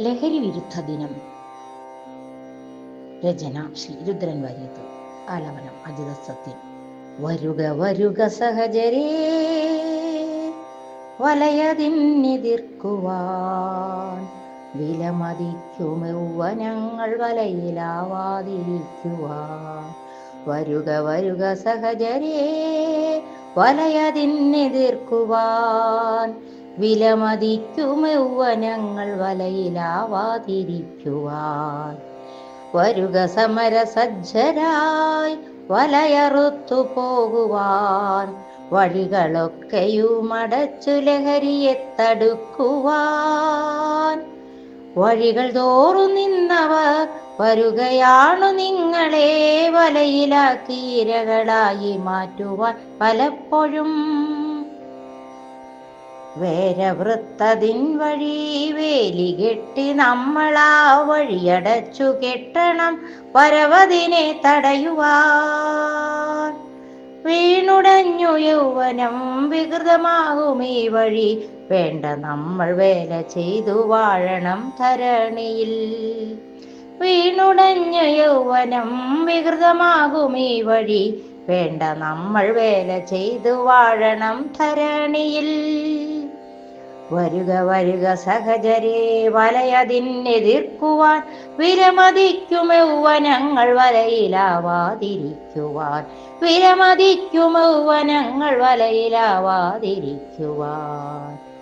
ലഹരി വിരുദ്ധ ദിനം. രചന ശ്രീ രുദ്രൻ വാര്യത്ത്. ആലവനം അജിത സത്യം വരുക വരുക സഹജരേ വലയതിന്നെതിർക്കുവാൻ വിലമതിക്കുമെവ്വനങ്ങൾ വലയിലാവാതിരിക്കുവാൻ വരുക വരുക സഹജരേ വലയതിന്നെതിർക്കുവാൻ വിലമതിക്കുമെവ്വനങ്ങൾ വലയിലാവാതിരിക്കുവാൻ. വരുക സമര സജ്ജരായി വലയറുത്തു പോകുവാൻ വഴികളൊക്കെയും അടച്ചു ലഹരിയെ തടുക്കുവാൻ വഴികൾ തോറും നിന്നവർ വരുകയാണു നിങ്ങളെ വലയിലാക്കി ഇരകളായി മാറ്റുവാൻ പലപ്പോഴും വേരവൃത്തതിൻ വഴി വേലി കെട്ടി നമ്മളാ വഴിയടച്ചു കെട്ടണം പരവതിനെ തടയുവാൻ. വീണുടഞ്ഞു യൗവനം വികൃതമാകും ഈ വഴി. വേണ്ട നമ്മൾ വേല ചെയ്തു വാഴണം ധരണിയിൽ. വീണുടഞ്ഞു യൗവനം വികൃതമാകും ഈ വഴി. വേണ്ട നമ്മൾ വേല ചെയ്തു വാഴണം ധരണിയിൽ. വരുക വരുക സഹചരേ വലയതിനെതിർക്കുവാൻ വിരമതിക്കുമൗവനങ്ങൾ വലയിലാവാതിരിക്കുവാൻ. വിരമതിക്കുമൗവനങ്ങൾ വലയിലാവാതിരിക്കുവാൻ.